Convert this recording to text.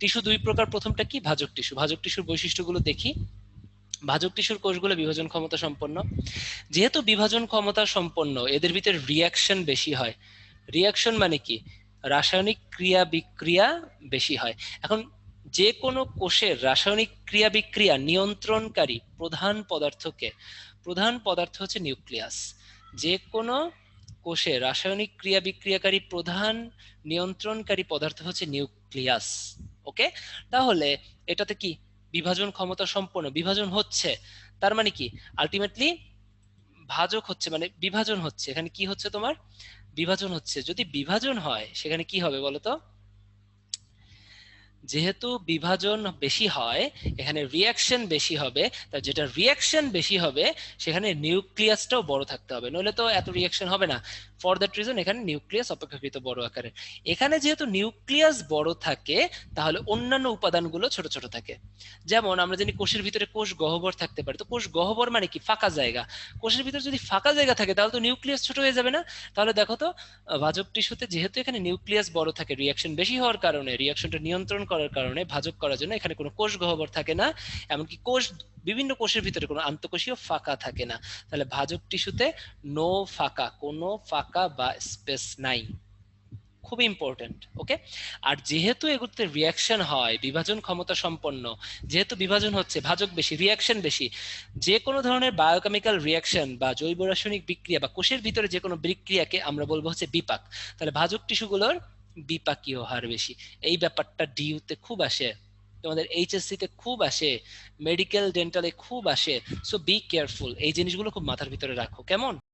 Tissue দুই প্রকার, প্রথমটা কি? ভাজক টিস্যু। ভাজক টিস্যুর বৈশিষ্ট্যগুলো দেখি। ভাজক টিস্যুর কোষগুলো বিভাজন ক্ষমতা সম্পন্ন। যেহেতু বিভাজন ক্ষমতা সম্পন্ন, এদের ভিতরে রিয়াকশন বেশি হয়। রিয়াকশন মানে কি? রাসায়নিক ক্রিয়া বিক্রিয়া বেশি হয়। এখন যে কোনো কোষের রাসায়নিক ক্রিয়া বিক্রিয়া নিয়ন্ত্রণকারী প্রধান পদার্থকে, প্রধান পদার্থ হচ্ছে নিউক্লিয়াস। যে কোনো কোষে রাসায়নিক ক্রিয়া বিক্রিয়াকারী প্রধান নিয়ন্ত্রণকারী পদার্থ হচ্ছে নিউক্লিয়াস। ওকে তাহলে এটাতে কি? বিভাজন ক্ষমতা সম্পন্ন। বিভাজন হচ্ছে, তার মানে কি? আলটিমেটলি ভাজক হচ্ছে মানে বিভাজন হচ্ছে। এখানে কি হচ্ছে তোমার? বিভাজন হচ্ছে। যদি বিভাজন হয়, সেখানে কি হবে বলতো? যেহেতু বিভাজন বেশি হয়, এখানে রিয়াকশন বেশি হবে, তা যেটা রিয়াকশন বেশি হবে, সেখানে নিউক্লিয়াসটাও বড় থাকতে হবে। নইলে তো এত রিয়াকশন হবে না। ফর দ্যাট রিজন এখানে নিউক্লিয়াস অপেক্ষাকৃত বড় আকারের এখানে যেহেতু নিউক্লিয়াস বড় থাকে, তাহলে অন্যান্য উপাদানগুলো ছোট ছোট থাকে। যেমন আমরা জানি কোষের ভিতরে কোষ গহ্বর থাকতে পারে। তো কোষ গহ্বর মানে কি? ফাঁকা জায়গা। কোষের ভিতরে যদি ফাঁকা জায়গা থাকে, তাহলে তো নিউক্লিয়াস ছোট হয়ে যাবে না। তাহলে দেখো তো ভাজক টিস্যুতে যেহেতু এখানে নিউক্লিয়াস বড় থাকে রিয়াকশন বেশি হওয়ার কারণে রিয়াকশনটা নিয়ন্ত্রণ করার কারণে, ভাজক করার জন্য এখানে কোনো কোষ গহ্বর থাকে না, এমনকি কোষ, বিভিন্ন কোষের ভিতরে কোনো আন্তঃকোষীয় ফাঁকা থাকে না। তাহলে ভাজক টিস্যুতে নো ফাঁকা, কোনো ফাঁকা বা স্পেস নাই। খুব ইম্পর্টেন্ট ওকে আর যেহেতু এগুলোতে রিয়াকশন হয়, বিভাজন ক্ষমতা সম্পন্ন, যেহেতু বিভাজন হচ্ছে, ভাজক বেশি রিয়াকশন বেশি, যে কোনো ধরনের বায়োকেমিক্যাল রিয়াকশন বা জৈব রাসায়নিক বিক্রিয়া বা কোষের ভিতরে যে কোনো বিক্রিয়াকে আমরা বলব হচ্ছে বিপাক। তাহলে ভাজক টিস্যুগুলোর বিপাকীয় হার বেশি। এই ব্যাপারটা ডিউতে খুব আসে, তোমাদের এইচএসসি তে খুব আসে মেডিকেল ডেন্টালে খুব আসে। সো বি কেয়ারফুল এই জিনিসগুলো খুব মাথার ভিতরে রাখো, কেমন?